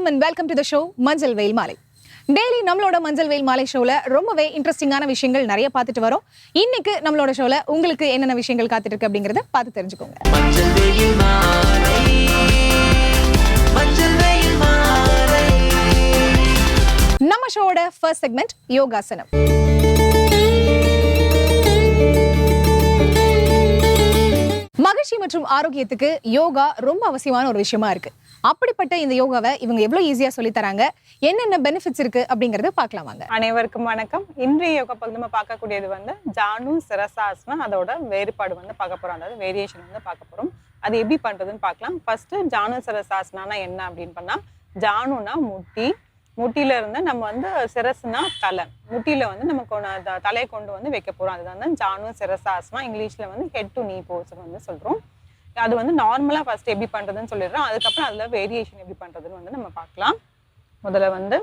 வணக்கம் and welcome to the show மஞ்சள் வெயில் மாலை டெய்லி நம்மளோட மஞ்சள் வெயில் மாலை ஷோல ரொம்பவே இன்ட்ரெஸ்டிங்கான விஷயங்கள் நிறைய பார்த்துட்டு வரோம். இன்னைக்கு நம்மளோட ஷோல உங்களுக்கு என்னென்ன விஷயங்கள் காத்துட்டு இருக்கு அப்படிங்கறத பார்த்து தெரிஞ்சுக்கோங்க. நம்ம ஷோவோட ஃபர்ஸ்ட் செக்மெண்ட் யோகாசனம் மகிழ்ச்சி மற்றும் ஆரோக்கியத்துக்கு யோகா ரொம்ப அவசியமான ஒரு விஷயமா இருக்கு. அப்படிப்பட்ட இந்த யோகாவை இவங்க எவ்வளோ ஈஸியாக சொல்லித்தராங்க என்னென்ன பெனிஃபிட்ஸ் இருக்குது அப்படிங்கிறத பார்க்கலாம் வாங்க. அனைவருக்கும் வணக்கம். இன்றைய யோகா பகுதி நம்ம பார்க்கக்கூடியது வந்து ஜானு சிரசாசனம் அதோட வேறுபாடு வந்து பார்க்க போகிறோம் அதாவது வேரியேஷன் வந்து பார்க்க போகிறோம் அது எப்படி பண்ணுறதுன்னு பார்க்கலாம். ஃபர்ஸ்ட் ஜானு சிரசாசனா என்ன அப்படின்னு பண்ணால் ஜானுனா முட்டி. முட்டியில இருந்து நம்ம வந்து சிரசுனா தலை. முட்டியில வந்து நம்ம த- தலையை கொண்டு வந்து வைக்க போறோம். அதுதான் தான் ஜானு சிரசாசனம் இங்கிலீஷ்ல வந்து ஹெட் டு நீ போஸ் வந்து சொல்றோம். அது வந்து நார்மலா ஃபர்ஸ்ட் எப்படி பண்ணுறதுன்னு சொல்லிடுறோம் அதுக்கப்புறம் அதில் வேரியேஷன் எப்படி பண்ணுறதுன்னு வந்து நம்ம பார்க்கலாம். முதல்ல வந்து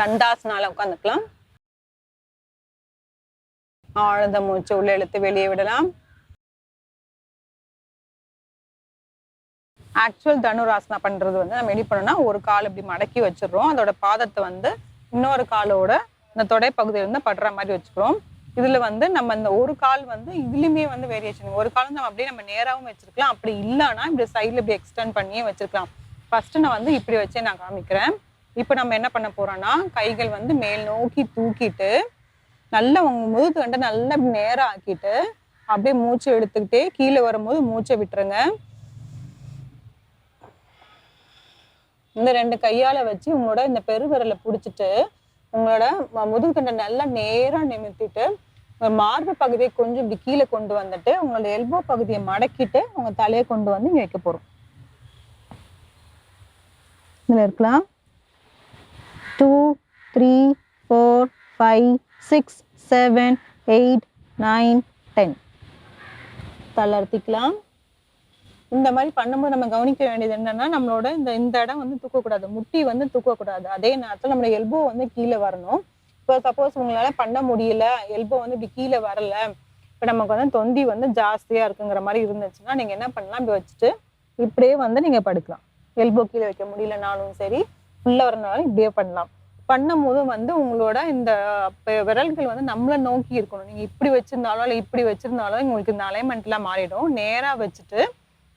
தண்டாசனால உட்காந்துக்கலாம் ஆழ்ந்த மூச்சு உள்ள இழுத்து வெளியே விடலாம். ஆக்சுவல் தனுராசனா பண்றது வந்து நம்ம எப்படி பண்ணோம்னா ஒரு கால் இப்படி மடக்கி வச்சிடுறோம். அதோட பாதத்தை வந்து இன்னொரு காலோட இந்த தொடை பகுதியில இருந்து படுற மாதிரி வச்சுக்கிறோம். இதுல வந்து நம்ம இந்த ஒரு கால் வந்து இதுலயுமே வந்து வேரியேஷன் ஒரு கால் நம்ம அப்படியே நம்ம நேராகவும் வச்சிருக்கலாம். அப்படி இல்லைன்னா இப்படி சைட்ல இப்படி எக்ஸ்டெண்ட் பண்ணியே வச்சிருக்கலாம். ஃபர்ஸ்ட் நான் வந்து இப்படி வச்சே நான் காமிக்கிறேன். இப்போ நம்ம என்ன பண்ண போறோம்னா கைகள் வந்து மேல் நோக்கி தூக்கிட்டு நல்லா உங்க முதுகு கண்டு நல்லா நேரம் ஆக்கிட்டு அப்படியே மூச்சு எடுத்துக்கிட்டே கீழே வரும்போது மூச்சை விட்டுருங்க. இந்த ரெண்டு கையால வச்சு உங்களோட இந்த பெருவிரலை பிடிச்சிட்டு உங்களோட ம- முதுகு தண்டை நல்லா நேரம் நிமித்திட்டு மார்பு பகுதியை கொஞ்சம் இப்படி கீழே கொண்டு வந்துட்டு உங்களோட எல்போ பகுதியை மடக்கிட்டு உங்க தலையை கொண்டு வந்து இங்க வைக்க போறோம். இதுல இருக்கலாம். Two three four five six seven eight nine ten தளர்த்திக்கலாம் இந்த மாதிரி பண்ணும்போது நம்ம கவனிக்க வேண்டியது என்னன்னா நம்மளோட இந்த இந்த இடம் வந்து தூக்கக்கூடாது. முட்டி வந்து தூக்கக்கூடாது. அதே நேரத்தில் நம்மளோட எல்போ வந்து கீழே வரணும். இப்போ சப்போஸ் உங்களால பண்ண முடியல எல்போ வந்து இப்படி கீழே வரல இப்போ நமக்கு வந்து தொந்தி வந்து ஜாஸ்தியா இருக்குங்கிற மாதிரி இருந்துச்சுன்னா நீங்க என்ன பண்ணலாம்? இப்படி வச்சுட்டு இப்படியே வந்து நீங்கள் படுக்கலாம். எல்போ கீழே வைக்க முடியலனாலும் சரி உள்ள வரனாலும் இப்படியே பண்ணலாம். பண்ணும் போது வந்து உங்களோட இந்த விரல்கள் வந்து நம்மளை நோக்கி இருக்கணும். நீங்கள் இப்படி வச்சிருந்தாலோ இல்லை இப்படி வச்சிருந்தாலும் உங்களுக்கு இந்த அலைன்மெண்ட்லாம் மாறிடும். நேராக வச்சுட்டு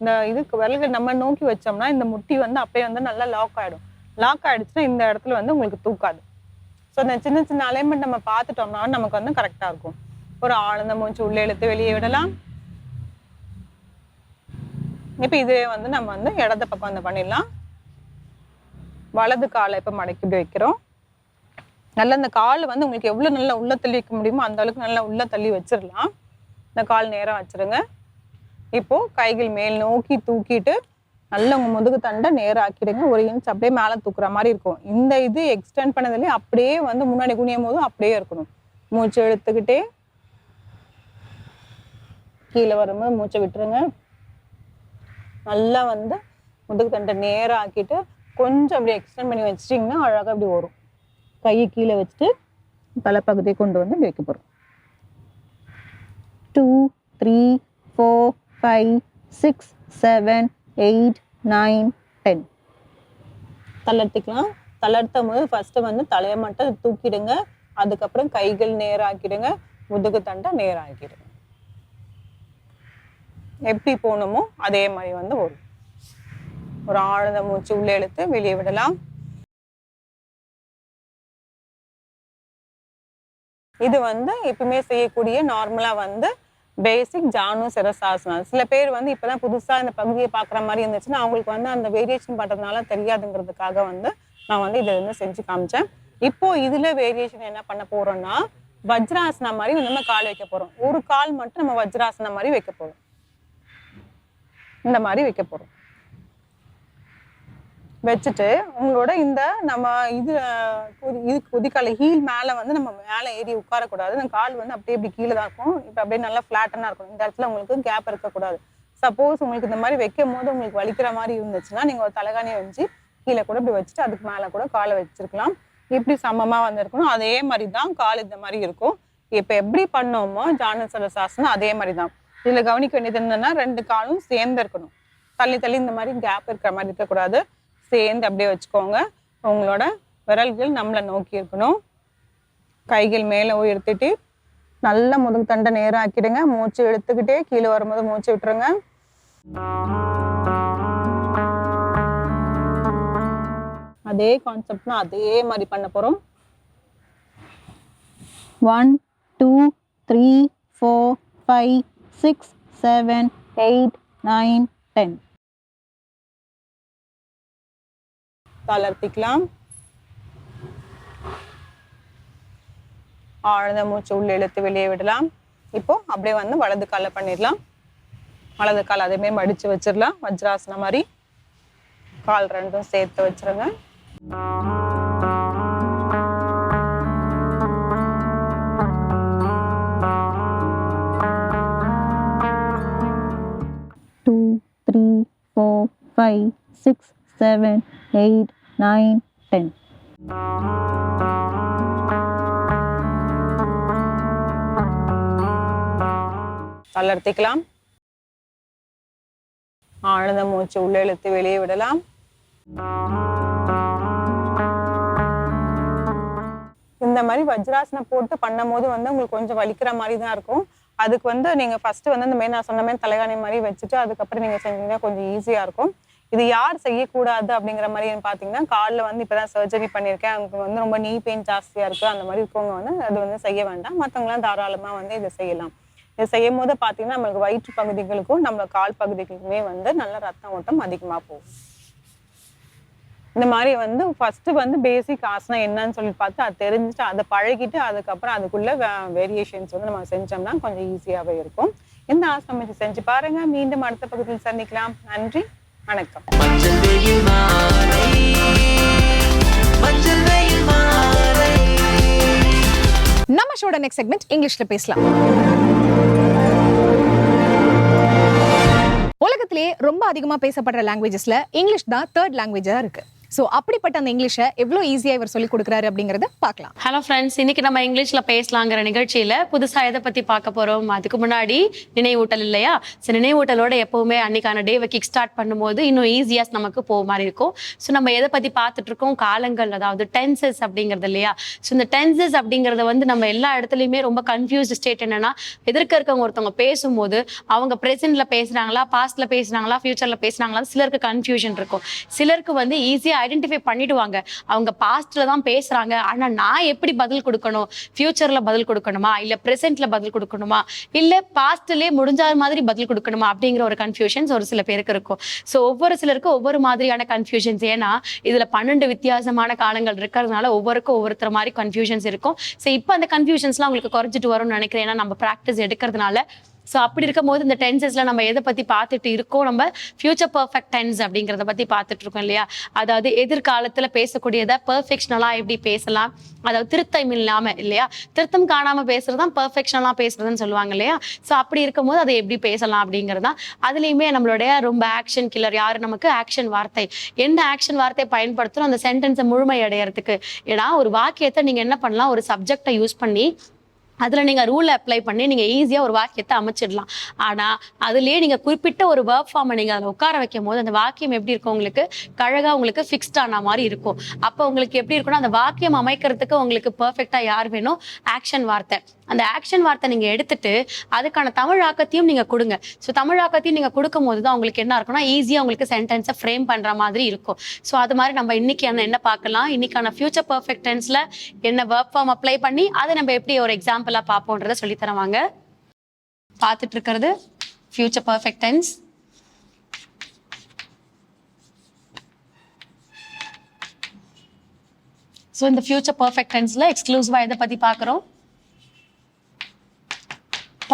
இந்த இதுக்கு விரல்கள் நம்ம நோக்கி வச்சோம்னா இந்த முட்டி வந்து அப்பயே வந்து நல்லா லாக் ஆகிடும் லாக் ஆகிடுச்சுன்னா இந்த இடத்துல வந்து உங்களுக்கு தூக்காது. ஸோ அந்த சின்ன சின்ன அலைன்மெண்ட் நம்ம பார்த்துட்டோம்னா நமக்கு வந்து கரெக்டாக இருக்கும். ஒரு ஆழ்ந்த மூச்சு உள்ளே இழுத்து வெளியே விடலாம். இப்போ இதே வந்து நம்ம வந்து இடது பக்கம் வந்து பண்ணிடலாம். வலது காலை இப்போ மடக்கி இப்படி வைக்கிறோம். நல்லா இந்த கால் வந்து உங்களுக்கு எவ்வளோ நல்லா உள்ள தள்ளி வைக்க முடியுமோ அந்த அளவுக்கு நல்லா உள்ள தள்ளி வச்சிடலாம். இந்த கால் நேரம் வச்சிருங்க. இப்போது கைகள் மேல் நோக்கி தூக்கிட்டு நல்லா உங்கள் முதுகு தண்டை நேரா ஆக்கிடுங்க ஒரு இன்ச் அப்படியே மேலே தூக்குற மாதிரி இருக்கும். இந்த இது எக்ஸ்டெண்ட் பண்ணதுலேயே அப்படியே வந்து முன்னாடி குனியும் போதும் அப்படியே இருக்கணும். மூச்சு இழுத்துக்கிட்டே. கீழே வரும்போது மூச்சை விட்டுருங்க. நல்லா வந்து முதுகு தண்டை நேரா ஆக்கிட்டு கொஞ்சம் அப்படியே எக்ஸ்டெண்ட் பண்ணி வச்சிட்டிங்கன்னா அழகாக அப்படி வரும். கையை கீழே வச்சுட்டு தலைப்பகுதியை கொண்டு வந்து இப்படி வைக்க போகிறோம் two three four five six seven eight nine ten. தளர்த்திக்கலாம் தளர்த்தும் போது ஃபர்ஸ்ட் வந்து தலையை மட்டும் தூக்கிடுங்க. அதுக்கப்புறம் கைகள் நேராக்கிடுங்க. முதுகு தண்டை நேராக்கிடுங்க. எப்படி போகணுமோ அதே மாதிரி வந்து வரும் ஒரு ஆழ்ந்த மூச்சு உள்ளே இழுத்து வெளியே விடலாம். இது வந்து எப்பவுமே செய்யக்கூடிய நார்மலா வந்து பேசிக் ஜானு சிரசாசனம் சில பேர் வந்து இப்பதான் புதுசா இந்த பகுதியை பார்க்குற மாதிரி இருந்துச்சுன்னா அவங்களுக்கு வந்து அந்த வேரியேஷன் பண்றதுனால தெரியாதுங்கிறதுக்காக வந்து நான் வந்து இதை வந்து செஞ்சு காமிச்சேன். இப்போ இதுல வேரியேஷன் என்ன பண்ண போறோம்னா வஜ்ராசனம் மாதிரி வந்து நம்ம கால் வைக்க போறோம். ஒரு கால் மட்டும் நம்ம வஜ்ராசனம் மாதிரி வைக்க போறோம். இந்த மாதிரி வைக்க போறோம். வச்சுட்டு உங்களோட இந்த நம்ம இது இது குதிக்கால ஹீல் மேலே வந்து நம்ம மேலே ஏறி உட்காரக்கூடாது. இந்த கால் வந்து அப்படியே இப்படி கீழே தான் இருக்கும். இப்போ அப்படியே நல்லா ஃப்ளாட்டனாக இருக்கும். இந்த இடத்துல உங்களுக்கு கேப் இருக்கக்கூடாது. சப்போஸ் உங்களுக்கு இந்த மாதிரி வைக்கும் போது உங்களுக்கு வலிக்கிற மாதிரி இருந்துச்சுன்னா நீங்கள் ஒரு தலைகாணியை வச்சு கீழே கூட இப்படி வச்சுட்டு அதுக்கு மேலே கூட காலை வச்சிருக்கலாம். இப்படி சமமாக வந்திருக்கணும். அதே மாதிரி தான் கால் இந்த மாதிரி இருக்கும். இப்போ எப்படி பண்ணோமோ ஜானசர சாசனம் அதே மாதிரி தான். இதில் கவனிக்க வேண்டியது என்னன்னா ரெண்டு காலும் சேர்ந்து இருக்கணும். தள்ளி தள்ளி இந்த மாதிரி கேப் இருக்கிற மாதிரி இருக்கக்கூடாது. சேர்ந்து அப்படியே வச்சுக்கோங்க. உங்களோட விரல்கள் நம்மளை நோக்கி இருக்கணும். கைகள் மேலே உயர்த்திட்டு நல்ல முதுகு தண்டை நேரம் ஆக்கிடுங்க. மூச்சு எடுத்துக்கிட்டே கீழே வரும்போது மூச்சு விட்டுருங்க. அதே கான்செப்ட்னா அதே மாதிரி பண்ண போகிறோம் one two three four five six seven eight nine ten தளர்த்திக்கலாம். ஆழ்ந்த மூச்சு உள்ள இழுத்து வெளியே விடலாம். இப்போ அப்படியே வந்து வலது காலை பண்ணிடலாம். வலது கால் அதேமே மடிச்சு வச்சிடலாம். வஜ்ராசனம் மாதிரி. கால் ரெண்டும் சேர்த்து வச்சிருங்க. Two three four five six seven eight nine ten. தளர்த்திக்கலாம். ஆழ்ந்த மூச்சு உள்ளே இழுத்து வெளியே விடலாம். இந்த மாதிரி வஜ்ராசனம் போட்டு பண்ணும்போது வந்து உங்களுக்கு கொஞ்சம் வலிக்கிற மாதிரி தான் இருக்கும். அதுக்கு வந்து நீங்க ஃபர்ஸ்ட் வந்து இந்த மாதிரி நான் சொன்ன மாதிரி தலைகாணி மாதிரி வச்சுட்டு அதுக்கப்புறம் நீங்க செஞ்சீங்கன்னா கொஞ்சம் ஈஸியா இருக்கும். இது யார் செய்யக்கூடாது அப்படிங்கிற மாதிரி பார்த்தீங்கன்னா காலில் வந்து இப்போ தான் சர்ஜரி பண்ணியிருக்கேன். அவங்க வந்து ரொம்ப நீ பெயின் ஜாஸ்தியாக இருக்குது அந்த மாதிரி இருக்கவங்க வந்து அது வந்து செய்ய வேண்டாம். மற்றவங்களாம் தாராளமாக வந்து இதை செய்யலாம். இதை செய்யும் போது பார்த்தீங்கன்னா நம்மளுக்கு வயிற்று பகுதிகளுக்கும் நம்ம கால் பகுதிகளுக்குமே வந்து நல்ல ரத்த ஓட்டம் அதிகமாக போகும். இந்த மாதிரி வந்து ஃபர்ஸ்ட் வந்து பேசிக் ஆசனம் என்னன்னு சொல்லி பார்த்து அது தெரிஞ்சுட்டு அதை பழகிட்டு அதுக்கப்புறம் அதுக்குள்ள வேரியேஷன்ஸ் வந்து நம்ம செஞ்சோம்னா கொஞ்சம் ஈஸியாகவே இருக்கும். இந்த ஆசனம் செஞ்சு பாருங்க. மீண்டும் அடுத்த பகுதியில் சந்திக்கலாம். நன்றி. வணக்கம். மஞ்சள் வெயில் மாலை மஞ்சள் வெயில் மாலை. நம்ம ஷோட நெக்ஸ்ட் செக்மெண்ட் இங்கிலீஷ்ல பேசலாம். உலகத்திலேயே ரொம்ப அதிகமா பேசப்படுற லாங்குவேஜஸ்ல இங்கிலீஷ் தான் தேர்ட் லாங்குவேஜா இருக்கு. ஸோ அப்படிப்பட்ட அந்த இங்கிலீஷை எவ்வளோ ஈஸியாக இவர் சொல்லி கொடுக்குறாரு அப்படிங்கறத பார்க்கலாம். ஹலோ ஃப்ரெண்ட்ஸ் இன்னைக்கு நம்ம இங்கிலீஷில் பேசலாங்கிற நிகழ்ச்சியில் புதுசாக எதை பற்றி பார்க்க போகிறோம் அதுக்கு முன்னாடி நினைவூட்டல் இல்லையா? ஸோ நினைவூட்டலோட எப்பவுமே அன்னைக்கான டேவை கிக் ஸ்டார்ட் பண்ணும்போது இன்னும் ஈஸியாக நமக்கு போக மாதிரி இருக்கும். ஸோ நம்ம எதை பற்றி பார்த்துட்டு இருக்கோம்? காலங்கள் அதாவது டென்சஸ் அப்படிங்கிறது இல்லையா? ஸோ இந்த டென்சஸ் அப்படிங்கறத வந்து நம்ம எல்லா இடத்துலையுமே ரொம்ப கன்ஃபியூஸ்ட் ஸ்டேட் என்னன்னா எதிர்க்க இருக்கவங்க ஒருத்தவங்க பேசும்போது அவங்க ப்ரெசென்ட்ல பேசுறாங்களா பாஸ்ட்ல பேசுறாங்களா ஃபியூச்சர்ல பேசுறாங்களா சிலருக்கு கன்ஃபியூஷன் இருக்கும். சிலருக்கு வந்து ஈஸியா ஐடென்டிஃபை பண்ணிடுவாங்க. அவங்க பாஸ்ட்ல தான் பேசுறாங்க. ஆனா நான் எப்படி பதில் கொடுக்கணும்? ஃபியூச்சர்ல பதில் கொடுக்கணுமா? இல்ல பிரசன்ட்ல பதில் கொடுக்கணுமா? இல்ல பாஸ்ட்லயே முடிஞ்ச மாதிரி பதில் கொடுக்கணுமா? அப்படிங்கிற ஒரு கன்ஃபியூஷன்ஸ் ஒரு சில பேருக்கு இருக்கும். ஸோ ஒவ்வொரு சிலருக்கும் ஒவ்வொரு மாதிரியான கன்ஃபியூஷன்ஸ் ஏன்னா இதுல பன்னெண்டு வித்தியாசமான காலங்கள் இருக்கிறதுனால ஒவ்வொருக்கும் ஒவ்வொருத்தர் மாதிரி கன்ஃபியூஷன்ஸ் இருக்கும். ஸோ இப்போ அந்த கன்ஃபியூஷன்ஸ்லாம் உங்களுக்கு குறைஞ்சிட்டு வரும்னு நினைக்கிறேன். ஏன்னா நம்ம ப்ராக்டிஸ் எடுக்கிறதுனால ஸோ அப்படி இருக்கும்போது இந்த டென்சஸ்ல நம்ம எதை பத்தி பார்த்துட்டு இருக்கோம்? நம்ம ஃபியூச்சர் பர்ஃபெக்ட் டென்ஸ் அப்படிங்கிறத பத்தி பார்த்துட்டு இருக்கோம் இல்லையா? அதாவது எதிர்காலத்துல பேசக்கூடியதை பெர்ஃபெக்ஷனலா எப்படி பேசலாம்? அதாவது திருத்தம் இல்லாம இல்லையா? திருத்தம் காணாம பேசுறது தான் பெர்ஃபெக்ஷனலா பேசுறதுன்னு சொல்லுவாங்க இல்லையா? ஸோ அப்படி இருக்கும்போது அதை எப்படி பேசலாம் அப்படிங்கிறது? தான் அதுலயுமே நம்மளுடைய ரொம்ப ஆக்ஷன் கில்லர் யாரு? நமக்கு ஆக்ஷன் வார்த்தை. என்ன ஆக்ஷன் வார்த்தை பயன்படுத்தணும்? அந்த சென்டென்ஸை முழுமை அடையறதுக்கு ஏன்னா ஒரு வாக்கியத்தை நீங்க என்ன பண்ணலாம்? ஒரு சப்ஜெக்டை யூஸ் பண்ணி அதில் நீங்கள் ரூல் அப்ளை பண்ணி நீங்கள் ஈஸியாக ஒரு வாக்கியத்தை அமைச்சிடலாம். ஆனால் அதுலேயே நீங்கள் குறிப்பிட்ட ஒரு வேர்க் ஃபார்மை நீங்கள் அதில் உட்கார வைக்கும் போது அந்த வாக்கியம் எப்படி இருக்கும்? உங்களுக்கு கழகாக உங்களுக்கு ஃபிக்ஸ்ட் ஆன மாதிரி இருக்கும். அப்போ உங்களுக்கு எப்படி இருக்குன்னா அந்த வாக்கியம் அமைக்கிறதுக்கு உங்களுக்கு பர்ஃபெக்டாக யார் வேணும்? ஆக்ஷன் வார்த்தை. அந்த ஆக்ஷன் வார்த்தை நீங்கள் எடுத்துட்டு அதுக்கான தமிழாக்கத்தையும் நீங்கள் கொடுங்க. ஸோ தமிழாக்கத்தையும் நீங்கள் கொடுக்கும் போது தான் உங்களுக்கு என்ன இருக்கும்னா ஈஸியாக உங்களுக்கு சென்டென்ஸை ஃப்ரேம் பண்ணுற மாதிரி இருக்கும். ஸோ அது மாதிரி நம்ம இன்னைக்கு என்ன என்ன பார்க்கலாம்? இன்னைக்கான ஃபியூச்சர் பர்ஃபெக்ட் டென்ஸில் என்ன ஒர்க் ஃபார்ம் அப்ளை பண்ணி அதை நம்ம எப்படி ஒரு எக்ஸாம்பிளாக பார்ப்போன்றதை சொல்லி தருவாங்க. பார்த்துட்டு இருக்கிறது ஃபியூச்சர் பர்ஃபெக்ட் டென்ஸ் ஸோ இந்த ஃபியூச்சர் பர்ஃபெக்ட் டென்ஸில் எக்ஸ்க்ளூசிவாக எதை பற்றி பார்க்குறோம்?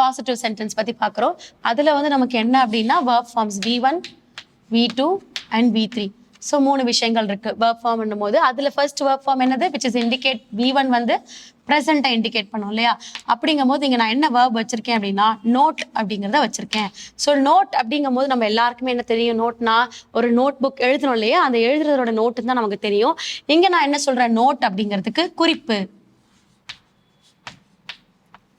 பாசிட்டிவ் சென்டென்ஸ் பற்றி பார்க்குறோம் அதில் வந்து நமக்கு என்ன அப்படின்னா verb forms V one V two and V three so மூணு விஷயங்கள் இருக்கு. வேர்ப் ஃபார்ம் போது அதில் ஃபர்ஸ்ட் வேர்ப் ஃபார்ம் என்னது? Which is indicate V one வந்து ப்ரெசண்ட்டை இண்டிகேட் பண்ணும் இல்லையா? அப்படிங்கும் போது இங்கே நான் என்ன வேர்ப் வச்சிருக்கேன் அப்படின்னா நோட் அப்படிங்கிறத வச்சிருக்கேன். ஸோ நோட் அப்படிங்கும் போது நம்ம எல்லாருக்குமே என்ன தெரியும்? நோட்னா ஒரு நோட் புக் எழுதணும் இல்லையா? அந்த எழுதுறதோட நோட்டு தான் நமக்கு தெரியும். இங்கே நான் என்ன சொல்கிறேன் நோட் அப்படிங்கிறதுக்கு குறிப்பு.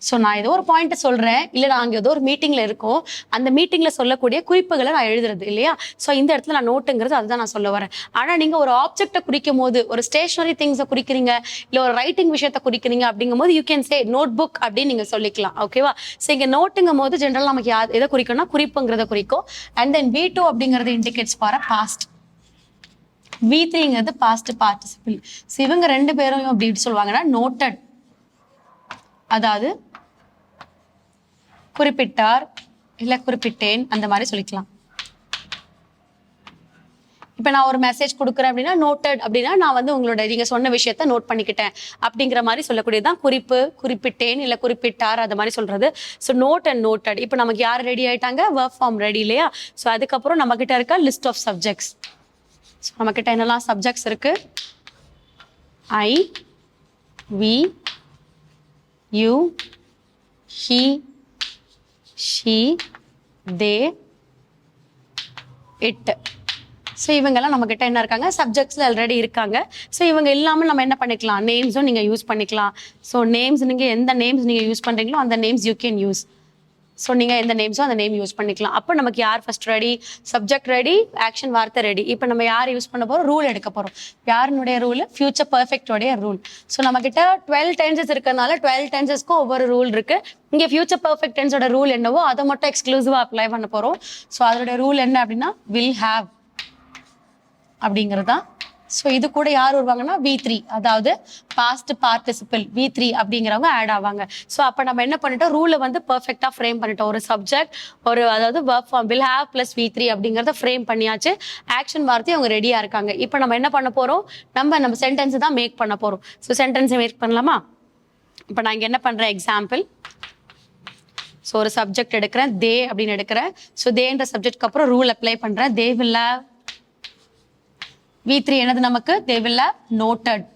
ஸோ நான் ஏதோ ஒரு பாயிண்ட் சொல்கிறேன் இல்லை நான் அங்கே ஏதோ ஒரு மீட்டிங்கில் இருக்கோம் அந்த மீட்டிங்கில் சொல்லக்கூடிய குறிப்புகளை நான் எழுதுறது இல்லையா? ஸோ இந்த இடத்துல நான் நோட்டுங்கிறது அதுதான் நான் சொல்ல வரேன். ஆனால் நீங்கள் ஒரு ஆப்ஜெக்டை குறிக்கும் போது ஒரு ஸ்டேஷனரி திங்ஸை குறிக்கிறீங்க இல்லை ஒரு ரைட்டிங் விஷயத்தை குறிக்கிறீங்க அப்படிங்கும் போது you can say note book அப்படின்னு நீங்கள் சொல்லிக்கலாம் ஓகேவா ஸோ இங்கே நோட்டுங்கும் போது ஜென்ரலாக நமக்கு யா- எதை குறிக்கும்னா குறிப்புங்கிறத குறிக்கும். அண்ட் தென் வீ டூ அப்படிங்கிறது இண்டிகேட்ஸ் ஃபார் பாஸ்ட் வி த்ரீங்கிறது பாஸ்ட் பார்ட்டிசிபிள் ஸோ இவங்க ரெண்டு பேரும் அப்படி இப்படி சொல்லுவாங்கன்னா நோட்டட் அதாவது குறிப்பிட்டார் இல்ல குறிப்பிட்டேன் அந்த மாதிரி சொல்லிக்கலாம். இப்போ நான் ஒரு மெசேஜ் கொடுக்குறேன் அப்படின்னா நோட்டட் அப்படின்னா நான் வந்து உங்களோட நீங்க சொன்ன விஷயத்த நோட் பண்ணிக்கிட்டேன். அப்படிங்கிற மாதிரி சொல்லக்கூடியதுதான் குறிப்பு குறிப்பிட்டேன் இல்ல குறிப்பிட்டார் அந்த மாதிரி சொல்றது. ஸோ நோட் அண்ட் நோட்டட் இப்போ நமக்கு யார் ரெடி ஆயிட்டாங்க? ஒர்க் ஃபார்ம் ரெடி இல்லையா? ஸோ அதுக்கப்புறம் நம்ம கிட்ட இருக்க லிஸ்ட் ஆஃப் சப்ஜெக்ட்ஸ் ஸோ நம்ம கிட்ட என்னெல்லாம் சப்ஜெக்ட்ஸ் இருக்கு? I we you he she they it. So இவங்கெல்லாம் நம்மக்கிட்ட என்ன இருக்காங்க? சப்ஜெக்ட்ஸில் ஆல்ரெடி இருக்காங்க. ஸோ இவங்க இல்லாமல் நம்ம என்ன பண்ணிக்கலாம்? நேம்ஸும் நீங்கள் யூஸ் பண்ணிக்கலாம். ஸோ நேம்ஸ் நீங்கள் எந்த நேம்ஸ் நீங்கள் யூஸ் பண்ணுறீங்களோ அந்த names you can use so நீங்கள் எந்த நேம்ஸோ அந்த நேம் யூஸ் பண்ணிக்கலாம். அப்போ நமக்கு யார் first ready subject ready action வார்த்தை ரெடி இப்போ நம்ம யார் யூஸ் பண்ண போகிறோம் ரூல் எடுக்க போகிறோம் யாருனுடைய ரூல் ஃபியூச்சர் பர்ஃபெக்டோடைய ரூல் ஸோ நம்ம டுவெல் டென்சஸ் இருக்கிறதுனால டுவெல் டென்சஸ்க்கும் ஒவ்வொரு ரூல் இருக்குது இங்கே ஃபியூச்சர் பர்ஃபெக்ட் டென்ஸோட ரூல் என்னவோ அதை மட்டும் எக்ஸ்க்ளூசிவாக அப்ளை பண்ண போகிறோம் ஸோ அதோட ரூல் என்ன அப்படின்னா வில் ஹாவ் அப்படிங்கிறது தான் ஸோ இது கூட யார் வருவாங்கன்னா வி த்ரீ அதாவது பாஸ்ட் பார்ட்டிசிபிள் வி த்ரீ அப்படிங்கிறவங்க ஆட் ஆவாங்க. ஸோ அப்போ நம்ம என்ன பண்ணிட்டோம்? ரூலை வந்து பர்ஃபெக்டாக ஃப்ரேம் பண்ணிட்டோம். ஒரு சப்ஜெக்ட் ஒரு அதாவது work form will have plus V three அப்படிங்கிறத ஃப்ரேம் பண்ணியாச்சு. ஆக்ஷன் வார்த்தை அவங்க ரெடியாக இருக்காங்க. இப்போ நம்ம என்ன பண்ண போகிறோம் நம்ம நம்ம சென்டென்ஸ் தான் மேக் பண்ண போகிறோம் ஸோ சென்டென்ஸை மேக் பண்ணலாமா? இப்போ நான் இங்கே என்ன பண்ணுறேன் எக்ஸாம்பிள் ஸோ ஒரு சப்ஜெக்ட் எடுக்கிறேன். தே அப்படின்னு எடுக்கிறேன். ஸோ தேன்ற சப்ஜெக்ட்க்கு அப்புறம் ரூல் அப்ளை பண்ணுறேன் they will have V three என்னது நமக்கு? They will have noted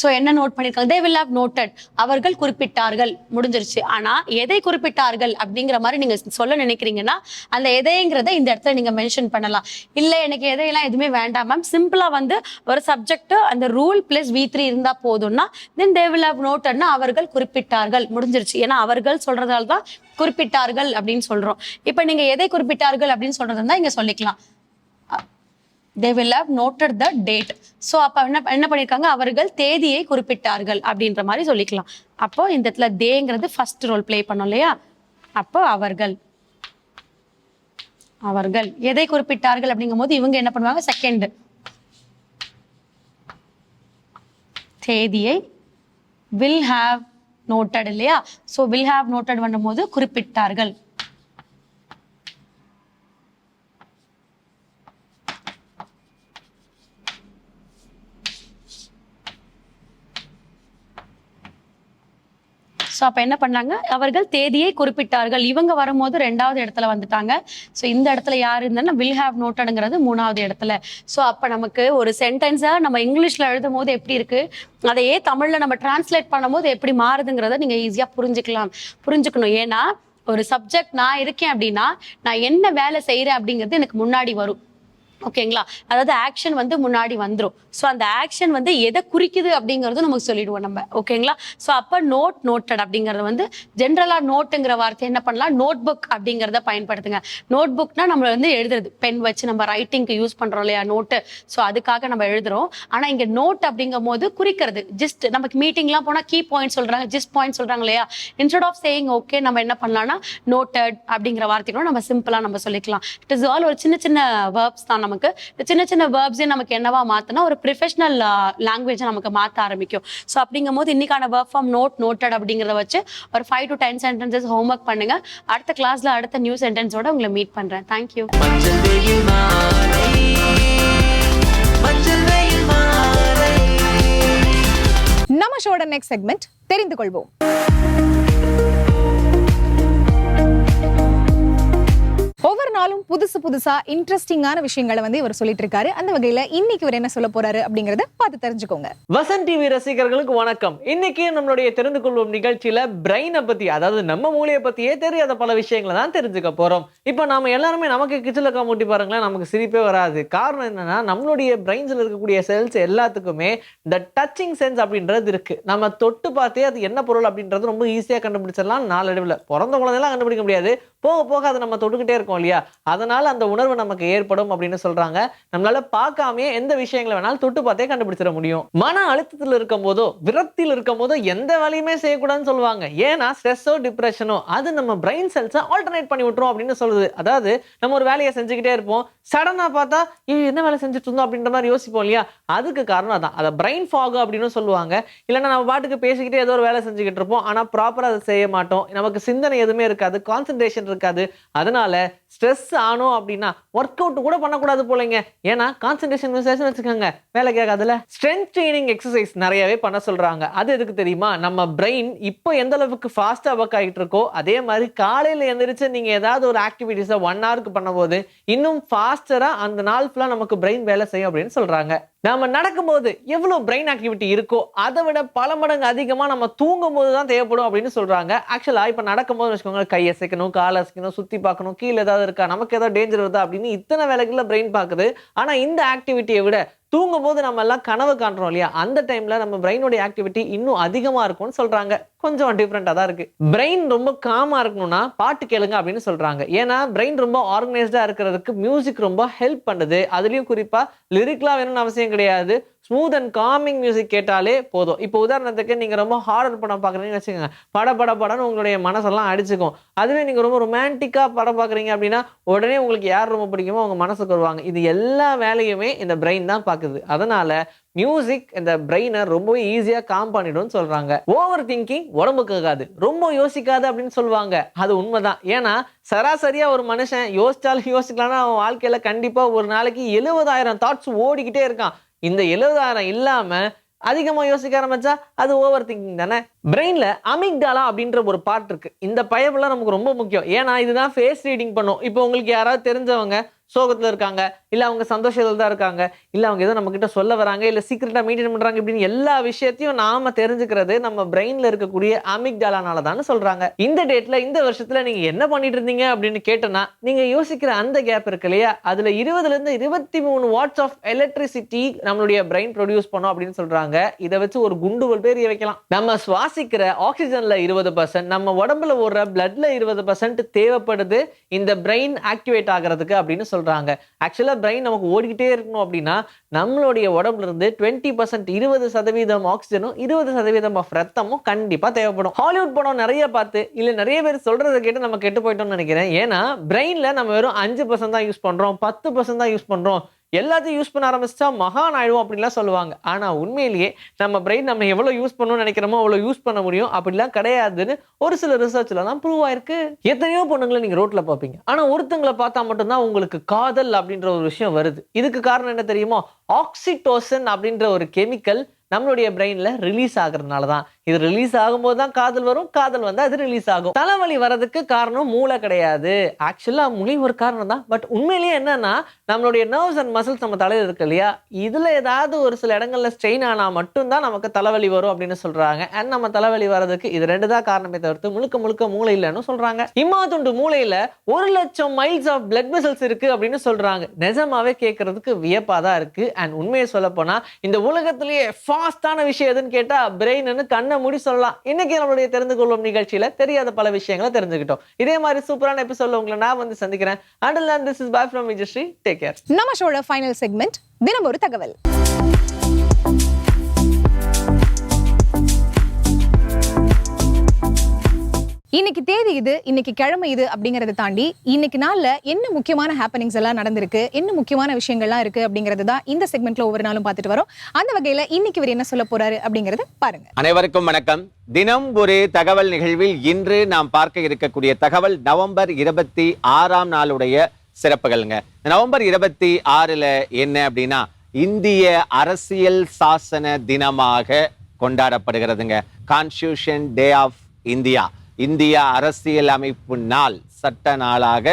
so என்ன நோட் பண்ணியிருக்காங்க தே வில் ஹவ் நோட்டட் அவர்கள் குறிப்பிட்டார்கள். முடிஞ்சிருச்சு. ஆனால் எதை குறிப்பிட்டார்கள் அப்படிங்கிற மாதிரி நீங்கள் சொல்ல நினைக்கிறீங்கன்னா அந்த எதைங்கிறத இந்த இடத்துல நீங்கள் மென்ஷன் பண்ணலாம். இல்லை எனக்கு எதையெல்லாம் எதுவுமே வேண்டாம் மேம் சிம்பிளாக வந்து ஒரு சப்ஜெக்ட் அந்த ரூல் பிளஸ் வி த்ரீ இருந்தால் போதும்னா தென் தே வில் ஹவ் நோட்டட்னா அவர்கள் குறிப்பிட்டார்கள். முடிஞ்சிருச்சு. ஏன்னா அவர்கள் சொல்கிறதால தான் குறிப்பிட்டார்கள் அப்படின்னு சொல்கிறோம் இப்போ நீங்கள் எதை குறிப்பிட்டார்கள் அப்படின்னு சொல்றதுன்னா இங்கே சொல்லிக்கலாம். They will have noted the date so அப்போ என்ன என்ன பண்ணியிருக்காங்க அவர்கள் தேதியை குறிப்பிட்டார்கள் அப்படின்ற மாதிரி சொல்லிக்கலாம். அப்போ இந்த இடத்துல தேங்கிறது ஃபர்ஸ்ட் ரோல் ப்ளே பண்ணோம் இல்லையா? அப்போ அவர்கள். அவர்கள். எதை குறிப்பிட்டார்கள் அப்படிங்கும் போது இவங்க என்ன பண்ணுவாங்க? செகண்ட் தேதியை வில் ஹாவ் நோட்டட் இல்லையா? ஸோ வில் ஹாவ் நோட்டட் பண்ணும்போது குறிப்பிட்டார்கள். ஸோ அப்போ என்ன பண்ணாங்க? அவர்கள் தேதியை குறிப்பிட்டார்கள். இவங்க வரும்போது ரெண்டாவது இடத்துல வந்துட்டாங்க. ஸோ இந்த இடத்துல யார் இருந்தாங்கன்னா வில் ஹாவ் நோட்டடுங்கிறது மூணாவது இடத்துல. ஸோ அப்போ நமக்கு ஒரு சென்டென்ஸை நம்ம இங்கிலீஷில் எழுதும் போது எப்படி இருக்கு? அதையே தமிழில் நம்ம டிரான்ஸ்லேட் பண்ணும்போது எப்படி மாறுதுங்கிறத நீங்கள் ஈஸியாக புரிஞ்சுக்கலாம். புரிஞ்சுக்கணும். ஏன்னா ஒரு சப்ஜெக்ட் நான் இருக்கேன் அப்படின்னா நான் என்ன வேலை செய்கிறேன் அப்படிங்கிறது எனக்கு முன்னாடி வரும். ஓகேங்களா? அதாவது ஆக்ஷன் வந்து முன்னாடி வந்துடும் ஸோ அந்த ஆக்ஷன் வந்து எதை குறிக்குது அப்படிங்கிறது நமக்கு சொல்லிடுவோம் நம்ம. ஓகேங்களா? ஸோ அப்போ நோட் நோட்டட் அப்படிங்கிறது வந்து ஜென்ரலாக நோட்டுங்கிற வார்த்தை என்ன பண்ணலாம்? நோட் புக் அப்படிங்கிறத பயன்படுத்துங்க. நோட் புக்னா நம்ம வந்து எழுதுறது. பென் வச்சு நம்ம ரைட்டிங்க்கு யூஸ் பண்ணுறோம் இல்லையா? நோட்டு ஸோ அதுக்காக நம்ம எழுதுறோம். ஆனால் இங்கே நோட் அப்படிங்கும் போது குறிக்கிறது. ஜஸ்ட் நமக்கு மீட்டிங்லாம் போனால் கீ பாயிண்ட் சொல்கிறாங்க ஜிஸ்ட் பாயிண்ட் சொல்கிறாங்க இல்லையா? இன்ஸ்டெட் ஆஃப் சேயிங் ஓகே நம்ம என்ன பண்ணலாம்னா நோட்டட் அப்படிங்கிற வார்த்தைகளும் நம்ம சிம்பிளாக நம்ம சொல்லிக்கலாம். இட் இஸ் ஆல் ஒரு சின்ன சின்ன வேர்ப்ஸ் தான் நம்ம நமக்கு சின்ன சின்ன வேர்ப்ஸே நமக்கு என்னவா மாத்தினா ஒரு ப்ரொஃபஷனல் லாங்குவேஜை நமக்கு மாத்த ஆரம்பிக்கும். ஸோ அப்படிங்கும் போது இன்னைக்கான ஒர்க் ஃபார்ம் நோட் நோட்டட் அப்படிங்கிறத வச்சு ஒரு five to ten sentences homework பண்ணுங்க. அடுத்த கிளாஸ்ல அடுத்த நியூ சென்டென்ஸோட உங்களை மீட் பண்றேன். தேங்க்யூ நம்ம ஷோட நெக்ஸ்ட் செக்மெண்ட் தெரிந்து கொள்வோம் புதுசா இன்ட்ரெஸ்டிங்கான விஷயங்களை வந்து இவர் சொல்லிட்டு இருக்காரு அந்த வகையில இன்னைக்கு இவர் என்ன சொல்ல போறாரு அப்படிங்கறத பார்த்து தெரிஞ்சுக்கோங்க. வசன் டிவி ரசிகர்களுக்கு வணக்கம். இன்னைக்கு நம்மளுடைய தெரிந்து கொள்வோம் நிகழ்ச்சியில பிரெயினை பத்தி அதாவது நம்ம மூளையை பத்தியே தெரியாத பல விஷயங்களை தான் தெரிஞ்சுக்க போறோம். இப்போ நாம எல்லாருமே நமக்கு கிச்சிலக்கா மூட்டி பாருங்களேன் நமக்கு சிரிப்பே வராது. காரணம் என்னன்னா நம்மளுடைய பிரெயின்ஸ்ல இருக்கக்கூடிய செல்ஸ் எல்லாத்துக்குமே இந்த டச்சிங் சென்ஸ் அப்படின்றது இருக்கு. நம்ம தொட்டு பார்த்தே அது என்ன பொருள் அப்படின்றது ரொம்ப ஈஸியாக கண்டுபிடிச்சிடலாம். நாளடைவில் பிறந்த குழந்தைலாம் கண்டுபிடிக்க முடியாது. போக போக அதை நம்ம தொட்டுக்கிட்டே இருக்கோம் இல்லையா? அதனால அந்த உணர்வு நமக்கு ஏற்படும் அப்படின்னு சொல்றாங்க. நம்மளால பார்க்காமயே எந்த விஷயங்களை வேணாலும் தொட்டு பார்த்தே கண்டுபிடிச்சிட முடியும். மன அழுத்தத்தில் இருக்கும் போதோ விரக்தியில் இருக்கும் போதோ எந்த வேலையுமே செய்யக்கூடாதுன்னு சொல்லுவாங்க. ஏன்னா ஸ்ட்ரெஸ்ஸோ டிப்ரெஷனோ அது நம்ம பிரெயின் செல்ஸை ஆல்டர்னேட் பண்ணி விட்டுரும் அப்படின்னு சொல்லுது. அதாவது நம்ம ஒரு வேலையை செஞ்சுக்கிட்டே இருப்போம். சடனா பார்த்தா ஐயோ என்ன வேலை செஞ்சுட்டு இருந்தோம்? அப்படின்ற மாதிரி யோசிப்போம் இல்லையா? அதுக்கு காரணம் அதான். அதை பிரெயின் ஃபாக் அப்படின்னு சொல்லுவாங்க. இல்லைன்னா நம்ம பாட்டுக்கு பேசிக்கிட்டே ஏதோ ஒரு வேலை செஞ்சுக்கிட்டு இருப்போம். ஆனால் ப்ராப்பராக அதை செய்ய மாட்டோம். நமக்கு சிந்தனை எதுவுமே இருக்காது. கான்சென்ட்ரேஷன் இருக்காது. அதனால ஸ்ட்ரெஸ் ஆனோம் அப்படின்னா ஒர்க் அவுட் கூட பண்ணக்கூடாது போலங்க. ஏன்னா கான்சென்ட்ரேஷன் வச்சுக்கோங்க. வேலை கேட்காதுல. ஸ்ட்ரென்த் ட்ரைனிங் எக்ஸசைஸ் நிறையவே பண்ண சொல்றாங்க. அது எதுக்கு தெரியுமா? நம்ம பிரெயின் இப்போ எந்த அளவுக்கு ஃபாஸ்டா ஒர்க் ஆகிட்டு இருக்கோ அதே மாதிரி காலையில எந்திரிச்சு நீங்க ஏதாவது ஒரு ஆக்டிவிட்டிஸை ஒன் ஹவருக்கு பண்ணும்போது இன்னும் ஃபாஸ்டரா அந்த நாள் ஃபுல்லா நமக்கு பிரெயின் வேலை செய்யும் அப்படின்னு சொல்றாங்க. நம்ம நடக்கும்போது எவ்வளோ பிரெயின் ஆக்டிவிட்டி இருக்கோ அதை விட பல மடங்கு அதிகமாக நம்ம தூங்கும் போது தான் தேவைப்படும் அப்படின்னு சொல்கிறாங்க ஆக்சுவலா இப்போ நடக்கும்போது வச்சுக்கோங்க கை அசைக்கணும் கால் அசைக்கணும் சுற்றி பார்க்கணும் கீழே ஏதாவது இருக்கா நமக்கு ஏதாவது டேஞ்சர் வருதா அப்படின்னு இத்தனை வேலைகளில் பிரெயின் பார்க்குது ஆனால் இந்த ஆக்டிவிட்டியை விட தூங்கும் போது நம்ம எல்லாம் கனவு காண்றோம் இல்லையா? அந்த டைம்ல நம்ம பிரெயினோட ஆக்டிவிட்டி இன்னும் அதிகமா இருக்கும்னு சொல்றாங்க. கொஞ்சம் டிஃப்ரெண்டா தான் இருக்கு. பிரெயின் ரொம்ப காமா இருக்கணும்னா பாட்டு கேளுங்க அப்படின்னு சொல்றாங்க. ஏன்னா பிரெயின் ரொம்ப ஆர்கனைஸ்டா இருக்கிறதுக்கு மியூசிக் ரொம்ப ஹெல்ப் பண்ணுது. அதுலயும் குறிப்பா லிரிக்லாம் வேணும்னு அவசியம் கிடையாது. ஸ்மூத் அண்ட் காமிங் மியூசிக் கேட்டாலே போதும். இப்போ உதாரணத்துக்கு நீங்கள் ரொம்ப ஹாரர் படம் பார்க்குறீங்கன்னு வச்சுக்கோங்க. பட பட படம்னு உங்களுடைய மனசெல்லாம் அடிச்சுக்கும். அதுவே நீங்கள் ரொம்ப ரொமான்டிக்காக படம் பார்க்குறீங்க அப்படின்னா உடனே உங்களுக்கு யார் ரொம்ப பிடிக்குமோ அவங்க மனசுக்கு வருவாங்க. இது எல்லா வேலையுமே இந்த பிரெயின் தான் பார்க்குது. அதனால மியூசிக் இந்த பிரெயினை ரொம்பவே ஈஸியாக காம் பண்ணிடும்னு சொல்கிறாங்க ஓவர் திங்கிங் உடம்புக்கு ஆகாது. ரொம்ப யோசிக்காது அப்படின்னு சொல்லுவாங்க. அது உண்மைதான். ஏன்னா சராசரியாக ஒரு மனுஷன் யோசிச்சாலும் யோசிக்கலாம்னா அவன் வாழ்க்கையில் கண்டிப்பாக ஒரு நாளைக்கு எழுபதாயிரம் தாட்ஸ் ஓடிக்கிட்டே இருக்கான். இந்த எழுபதாயிரம் இல்லாம அதிகமா யோசிக்க ஆரம்பிச்சா அது ஓவர் திங்கிங் தானே பிரெயின்ல அமிக்டாலா அப்படின்ற ஒரு பார்ட் இருக்கு. இந்த பயபெல்லாம் நமக்கு ரொம்ப முக்கியம். ஏன்னா இதுதான் ஃபேஸ் ரீடிங் பண்ணும். இப்போ உங்களுக்கு யாராவது தெரிஞ்சவங்க சோகத்துல இருக்காங்க இல்லை அவங்க சந்தோஷத்தில் தான் இருக்காங்க. இல்லை அவங்க ஏதோ நம்ம கிட்ட சொல்ல வராங்க. இல்லை சீக்கிரட்டாக மெயின்டைன் பண்ணுறாங்க இப்படின்னு எல்லா விஷயத்தையும் நாம தெரிஞ்சுக்கிறது நம்ம பிரெயினில் இருக்கக்கூடிய அமிக்டாலானால தான் சொல்கிறாங்க இந்த டேட்டில் இந்த வருஷத்தில் நீங்கள் என்ன பண்ணிட்டு இருந்தீங்க அப்படின்னு கேட்டோன்னா நீங்கள் யோசிக்கிற அந்த கேப் இருக்கு இல்லையா? அதில் இருபதுலேருந்து இருபத்தி மூணு வாட்ஸ் ஆஃப் எலக்ட்ரிசிட்டி நம்மளுடைய பிரெயின் ப்ரொடியூஸ் பண்ணோம் அப்படின்னு சொல்கிறாங்க இதை வச்சு ஒரு குண்டுகள் பேர் வைக்கலாம். நம்ம சுவாசிக்கிற ஆக்சிஜனில் இருபது பர்சன்ட் நம்ம உடம்புல ஓடுற பிளட்ல இருபது பர்சன்ட் தேவைப்படுது. இந்த பிரெயின் ஆக்டிவேட் ஆகிறதுக்கு அப்படின்னு சொல்கிறாங்க ஆக்சுவலாக பிரெயின் நமக்கு ஓடிக்கிட்டே இருக்கணும் அப்படின்னா நம்மளுடைய உடம்புல இருந்து டுவெண்ட்டி பர்சன்ட் இருபது சதவீதம் ஆக்சிஜனும் இருபது சதவீதம் ஆஃப் ரத்தமும் கண்டிப்பாக தேவைப்படும். ஹாலிவுட் படம் நிறைய பார்த்து இல்லை நிறைய பேர் சொல்றதை கேட்டு நம்ம கெட்டு போயிட்டோம்னு நினைக்கிறேன். ஏன்னா பிரெயினில் நம்ம வெறும் அஞ்சு பர்சன்ட் தான் யூஸ் பண்ணுறோம் பத்து பர்சன்ட் தான் யூஸ் பண்ணுறோம் எல்லாத்தையும் யூஸ் பண்ண ஆரம்பிச்சா மகான் ஆயிடுவோம் அப்படின்லாம் சொல்லுவாங்க. ஆனால் உண்மையிலேயே நம்ம பிரெயின் நம்ம எவ்வளோ யூஸ் பண்ணணும்னு நினைக்கிறோமோ அவ்வளோ யூஸ் பண்ண முடியும். அப்படிலாம் கிடையாதுன்னு ஒரு சில ரிசர்ச்சில் தான் ப்ரூவ் ஆயிருக்கு. எத்தனையோ பொண்ணுங்களை நீங்கள் ரோட்டில் பார்ப்பீங்க. ஆனால் ஒருத்தங்களை பார்த்தா மட்டும்தான் உங்களுக்கு காதல் அப்படின்ற ஒரு விஷயம் வருது. இதுக்கு காரணம் என்ன தெரியுமா? ஆக்சிடோசன் அப்படின்ற ஒரு கெமிக்கல் நம்மளுடைய பிரெயினில் ரிலீஸ் ஆகுறதுனால தான் இது ரிலீஸ் ஆகும்போது தான் காதல் வரும் காதல் வந்து அது ரிலீஸ் ஆகும். தலைவலி வரதுக்கு காரணம் மூளை கிடையாது. ஆக்சுவலா மூளை ஒரு காரணம் தான். பட் உண்மையிலேயே என்னன்னா நம்மளுடைய நர்வ்ஸ் அண்ட் மசில்ஸ் நம்ம தலையில் இருக்கு இல்லையா? இதுல ஏதாவது ஒரு சில இடங்களில் ஸ்ட்ரெயின் ஆனா மட்டும்தான் நமக்கு தலைவலி வரும் அப்படின்னு சொல்றாங்க. அண்ட் நம்ம தலைவலி வரதுக்கு இது ரெண்டு தான் காரணமே தவிர்த்து முழுக்க முழுக்க மூளை இல்லைன்னு சொல்றாங்க. இம்மாதுண்டு மூளையில் ஒரு லட்சம் மைல்ஸ் ஆஃப் பிளட் வெசல்ஸ் இருக்கு அப்படின்னு சொல்றாங்க. நிஜமாவே கேட்கறதுக்கு வியப்பா தான் இருக்கு. அண்ட் உண்மையை சொல்லப்போனால் இந்த உலகத்திலேயே ஃபாஸ்டான விஷயம் எதுன்னு கேட்டா பிரெயின்னு கண்ணு முடி சொல்லலாம்? இன்னைக்கு நம்மளுடைய தெரிந்து கொள்ளும் நிகழ்ச்சியில தெரியாத பல விஷயங்களை தெரிஞ்சுக்கிட்டோம். இதே மாதிரி சூப்பரான எபிசோட்ல உங்களை நான் வந்து சந்திக்கிறேன். And this is bye from Vijayashree take care நம்ம ஷோட ஃபைனல் செக்மெண்ட் தினம் ஒரு தகவல். இன்னைக்கு தேதி இது இன்னைக்கு கிழமை இது அப்படிங்கறத தாண்டி இன்னைக்கு நாள்ல என்ன முக்கியமான ஹாப்பனிங்ஸ் எல்லாம் நடந்திருக்கு என்ன முக்கியமான விஷயங்கள்லாம் இருக்கு அப்படிங்கிறது தான் இந்த செக்மெண்ட்ல ஒவ்வொரு நாளும் பார்த்துட்டு வரோம். அந்த வகையில இன்னைக்கு இவர் என்ன சொல்ல போறாரு அப்படிங்கறத பாருங்க. அனைவருக்கும் வணக்கம். தினம் ஒரு தகவல் நிகழ்வில் இன்று நாம் பார்க்க இருக்கக்கூடிய தகவல் நவம்பர் இருபத்தி ஆறாம் நாளுடைய சிறப்புகள்ங்க. நவம்பர் இருபத்தி ஆறுல என்ன அப்படின்னா இந்திய அரசியல் சாசன தினமாக கொண்டாடப்படுகிறதுங்க. கான்ஸ்டியூஷன் டே ஆஃப் இந்தியா இந்திய அரசியல் அமைப்பு நாள் சட்ட நாளாக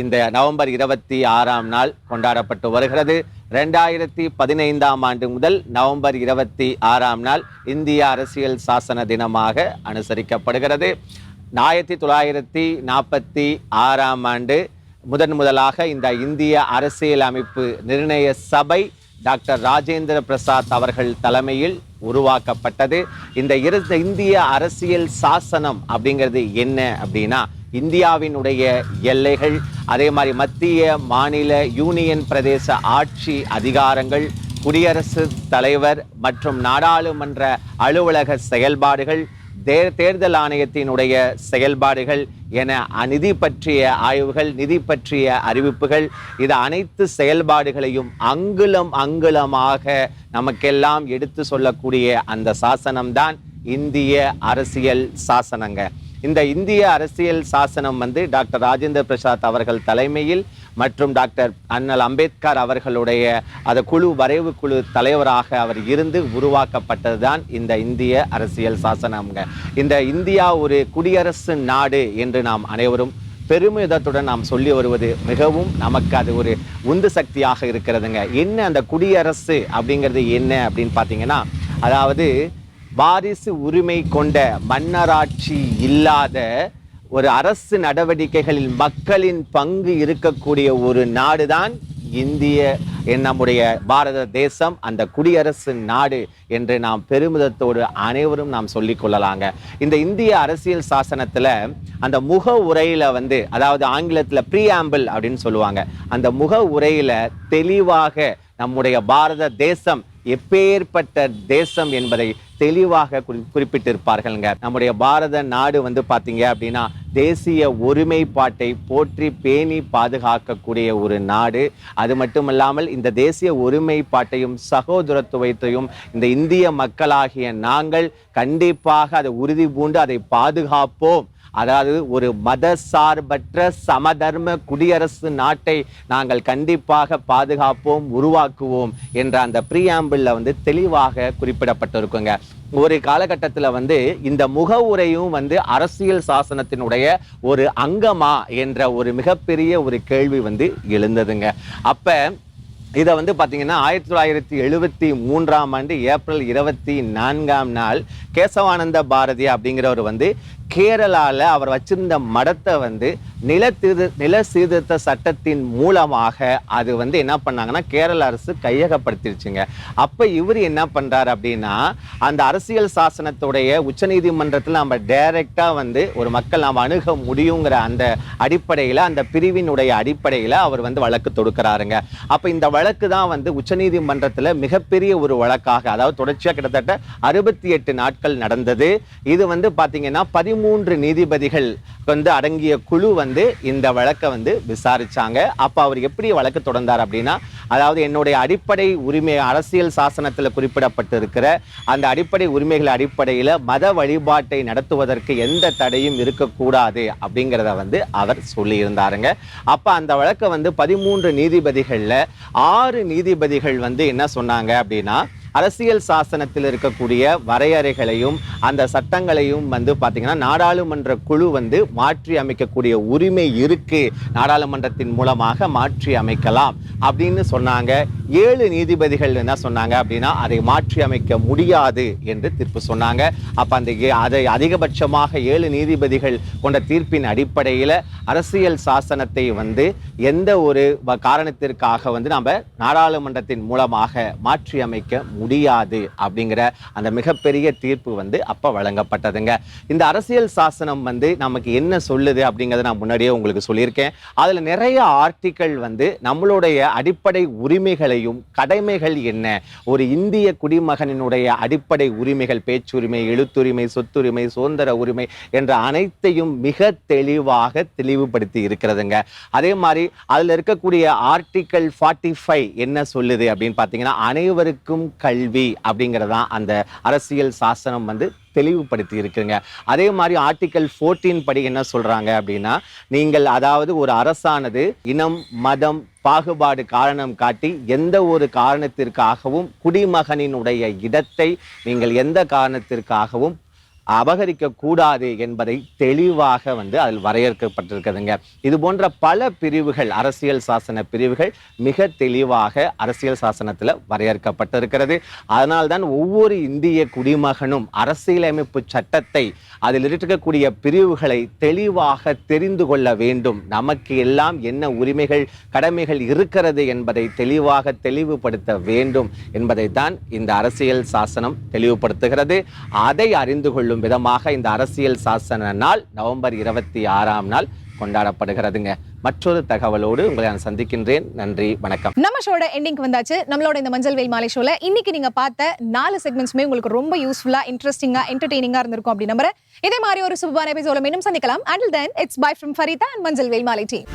இந்த நவம்பர் இருபத்தி ஆறாம் நாள் கொண்டாடப்பட்டு வருகிறது. ரெண்டாயிரத்தி பதினைந்தாம் ஆண்டு முதல் நவம்பர் இருபத்தி ஆறாம் நாள் இந்திய அரசியல் சாசன தினமாக அனுசரிக்கப்படுகிறது. ஆயிரத்தி தொள்ளாயிரத்தி நாற்பத்தி ஆறாம் ஆண்டு முதன் முதலாக இந்த இந்திய அரசியல் அமைப்பு நிர்ணய சபை டாக்டர் ராஜேந்திர பிரசாத் அவர்கள் தலைமையில் உருவாக்கப்பட்டது. இந்த இரு இந்திய அரசியல் சாசனம் அப்படிங்கிறது என்ன அப்படின்னா இந்தியாவினுடைய எல்லைகள் அதே மாதிரி மத்திய மாநில யூனியன் பிரதேச ஆட்சி அதிகாரங்கள் குடியரசு தலைவர் மற்றும் நாடாளுமன்ற அலுவலக செயல்பாடுகள் தே- தேர்தல் ஆணையத்தினுடைய செயல்பாடுகள் என நிதி பற்றிய ஆய்வுகள் நிதி பற்றிய அறிவிப்புகள் இது அனைத்து செயல்பாடுகளையும் அங்குலம் அங்குலமாக நமக்கெல்லாம் எடுத்து சொல்லக்கூடிய அந்த சாசனம்தான் இந்திய அரசியல் சாசனங்க. இந்த இந்திய அரசியல் சாசனம் வந்து டாக்டர் ராஜேந்திர பிரசாத் அவர்கள் தலைமையில் மற்றும் டாக்டர் அண்ணல் அம்பேத்கர் அவர்களுடைய அந்த குழு வரைவு குழு தலைவராக அவர் இருந்து உருவாக்கப்பட்டதுதான் இந்த இந்திய அரசியல் சாசனம்ங்க இந்த இந்தியா ஒரு குடியரசு நாடு என்று நாம் அனைவரும் பெருமிதத்துடன் நாம் சொல்லி வருவது மிகவும் நமக்கு அது ஒரு உந்து சக்தியாக இருக்கிறதுங்க. என்ன அந்த குடியரசு அப்படிங்கிறது என்ன அப்படின்னு பார்த்தீங்கன்னா அதாவது வாரிசு உரிமை கொண்ட மன்னராட்சி இல்லாத ஒரு அரசு நடவடிக்கைகளில் மக்களின் பங்கு இருக்கக்கூடிய ஒரு நாடுதான் இந்திய என் நம்முடைய பாரத தேசம். அந்த குடியரசு நாடு என்று நாம் பெருமிதத்தோடு அனைவரும் நாம் சொல்லிக்கொள்ளலாங்க இந்த இந்திய அரசியல் சாசனத்தில் அந்த முக உரையில் வந்து அதாவது ஆங்கிலத்தில் ப்ரீஆம்பிள் அப்படின்னு சொல்லுவாங்க. அந்த முக உரையில் தெளிவாக நம்முடைய பாரத தேசம் எப்பேற்பட்ட தேசம் என்பதை தெளிவாக குறி குறிப்பிட்டிருப்பார்கள்ங்க. நம்முடைய பாரத நாடு வந்து பார்த்தீங்க அப்படின்னா தேசிய ஒருமைப்பாட்டை போற்றி பேணி பாதுகாக்கக்கூடிய ஒரு நாடு. அது மட்டுமல்லாமல் இந்த தேசிய ஒருமைப்பாட்டையும் சகோதரத்துவத்தையும் இந்த இந்திய மக்களாகிய நாங்கள் கண்டிப்பாக அதை உறுதி பூண்டு அதை பாதுகாப்போம். அதாவது ஒரு மத சார்பற்ற சமதர்ம குடியரசு நாட்டை நாங்கள் கண்டிப்பாக பாதுகாப்போம் உருவாக்குவோம் என்ற அந்த ப்ரீஆம்பிளில் வந்து தெளிவாக குறிப்பிடப்பட்டிருக்குங்க. ஒரு காலகட்டத்தில் வந்து இந்த முகவுரையும் வந்து அரசியல் சாசனத்தினுடைய ஒரு அங்கமா என்ற ஒரு மிகப்பெரிய ஒரு கேள்வி வந்து எழுந்ததுங்க. அப்ப இதை வந்து பார்த்தீங்கன்னா ஆயிரத்தி தொள்ளாயிரத்தி எழுபத்தி மூன்றாம் ஆண்டு ஏப்ரல் இருபத்தி நான்காம் நாள் கேசவானந்த பாரதி அப்படிங்கிறவர் வந்து கேரளாவில் அவர் வச்சிருந்த மடத்தை வந்து நில திரு நில சீர்திருத்த சட்டத்தின் மூலமாக அது வந்து என்ன பண்ணாங்கன்னா கேரள அரசு கையகப்படுத்திடுச்சுங்க அப்போ இவர் என்ன பண்ணுறாரு அப்படின்னா அந்த அரசியல் சாசனத்துடைய உச்சநீதிமன்றத்தில் நம்ம டைரெக்டாக வந்து ஒரு மக்கள் நாம் அணுக முடியுங்கிற அந்த அடிப்படையில் அந்த பிரிவினுடைய அடிப்படையில் அவர் வந்து வழக்கு தொடுக்கிறாருங்க. அப்போ இந்த வழக்கு தான் வந்து உச்சநீதிமன்றத்தில் மிகப்பெரிய ஒரு வழக்காக அதாவது தொடர்ச்சியாக கிட்டத்தட்ட அறுபத்தி எட்டு நாட்கள் நடந்தது. இது வந்து பாத்தீங்கன்னா பதிமூன்று நீதிபதிகள் வந்து அடங்கிய குழு வந்து இந்த வழக்கை வந்து விசாரிச்சாங்க. அப்போ அவர் எப்படி வழக்கு தொடர்ந்தார் அப்படின்னா அதாவது என்னுடைய அடிப்படை உரிமை அரசியல் சாசனத்தில் குறிப்பிடப்பட்டிருக்கிற அந்த அடிப்படை உரிமைகள் அடிப்படையில் மத வழிபாட்டை நடத்துவதற்கு எந்த தடையும் இருக்கக்கூடாது அப்படிங்கிறத வந்து அவர் சொல்லியிருந்தாருங்க. அப்போ அந்த வழக்கை வந்து பதிமூன்று நீதிபதிகளில் ஆறு நீதிபதிகள் வந்து என்ன சொன்னாங்க அப்படின்னா அரசியல் சாசனத்தில் இருக்கக்கூடிய வரையறைகளையும் அந்த சட்டங்களையும் வந்து பார்த்தீங்கன்னா நாடாளுமன்ற குழு வந்து மாற்றி அமைக்கக்கூடிய உரிமை இருக்கு. நாடாளுமன்றத்தின் மூலமாக மாற்றி அமைக்கலாம் அப்படின்னு சொன்னாங்க. ஏழு நீதிபதிகள் என்ன சொன்னாங்க அப்படின்னா அதை மாற்றி அமைக்க முடியாது என்று தீர்ப்பு சொன்னாங்க. அப்போ அந்த அதை அதிகபட்சமாக ஏழு நீதிபதிகள் கொண்ட தீர்ப்பின் அடிப்படையில் அரசியல் சாசனத்தை வந்து எந்த ஒரு காரணத்திற்காக வந்து நம்ம நாடாளுமன்றத்தின் மூலமாக மாற்றி அமைக்க முடியாது அப்படிங்கிற அந்த மிகப்பெரிய தீர்ப்பு வந்து அப்போ வழங்கப்பட்டதுங்க. இந்த அரசியல் சாசனம் வந்து நமக்கு என்ன சொல்லுது அப்படிங்கிறத நான் முன்னாடியே உங்களுக்கு சொல்லியிருக்கேன். அதுல நிறைய ஆர்டிக்கல் வந்து நம்மளுடைய அடிப்படை உரிமைகளையும் கடமைகள் என்ன? ஒரு இந்திய குடிமகனினுடைய அடிப்படை உரிமைகள் பேச்சுரிமை எழுத்துரிமை சொத்துரிமை சுதந்திர உரிமை என்ற அனைத்தையும் மிக தெளிவாக தெளிவுபடுத்தி இருக்கிறதுங்க. அதே மாதிரி அதில் இருக்கக்கூடிய ஆர்டிக்கல் ஃபார்ட்டி ஃபைவ் என்ன சொல்லுது அப்படின்னு பார்த்தீங்கன்னா அனைவருக்கும் கல்வி கல்வி அப்படிங்கிறதான் அந்த அரசியல் சாசனம் வந்து தெளிவுபடுத்தி இருக்குங்க. அதே மாதிரி ஆர்டிக்கல் 14 படி என்ன சொல்கிறாங்க அப்படின்னா நீங்கள் அதாவது ஒரு அரசானது இனம் மதம் பாகுபாடு காரணம் காட்டி எந்த ஒரு காரணத்திற்காகவும் குடிமகனினுடைய இடத்தை நீங்கள் எந்த காரணத்திற்காகவும் அபகரிக்க கூடாது என்பதை தெளிவாக வந்து அதில் வரையறுக்கப்பட்டிருக்குதுங்க. இது போன்ற பல பிரிவுகள் அரசியல் சாசன பிரிவுகள் மிக தெளிவாக அரசியல் சாசனத்தில் வரையறுக்கப்பட்டிருக்கிறது. அதனால்தான் ஒவ்வொரு இந்திய குடிமகனும் அரசியலமைப்பு சட்டத்தை அதில் இருக்கக்கூடிய பிரிவுகளை தெளிவாக தெரிந்து கொள்ள வேண்டும். நமக்கு எல்லாம் என்ன உரிமைகள் கடமைகள் இருக்கிறது என்பதை தெளிவாக தெளிவுபடுத்த வேண்டும் என்பதை தான் இந்த அரசியல் சாசனம் தெளிவுபடுத்துகிறது. அதை அறிந்து கொள்ளும் விதமாக இந்த அரசியல் சாசன நாள் நவம்பர் இருபத்தி ஆறாம் நாள் கொண்டாடப்படுகிறதுங்க. மற்றொரு தகவலோடு உங்களை நான் சந்திக்கின்றேன். நன்றி வணக்கம். நம்ம ஷோட எண்டிங் வந்தாச்சு. நம்மளோட இந்த மஞ்சள் வெயில் மாலை ஷோல இன்னைக்கு நீங்க பார்த்த நாலு செக்மெண்ட்ஸ்மே உங்களுக்கு ரொம்ப யூஸ்ஃபுல்லா இன்ட்ரெஸ்டிங்கா என்டர்டெய்னிங்கா இருந்திருக்கும் அப்படி நம்புறேன். இதே மாதிரி ஒரு சுபமான எபிசோட மீண்டும் சந்திக்கலாம். Until then it's bye from Farida and மஞ்சள் வெயில் மாலை டீம்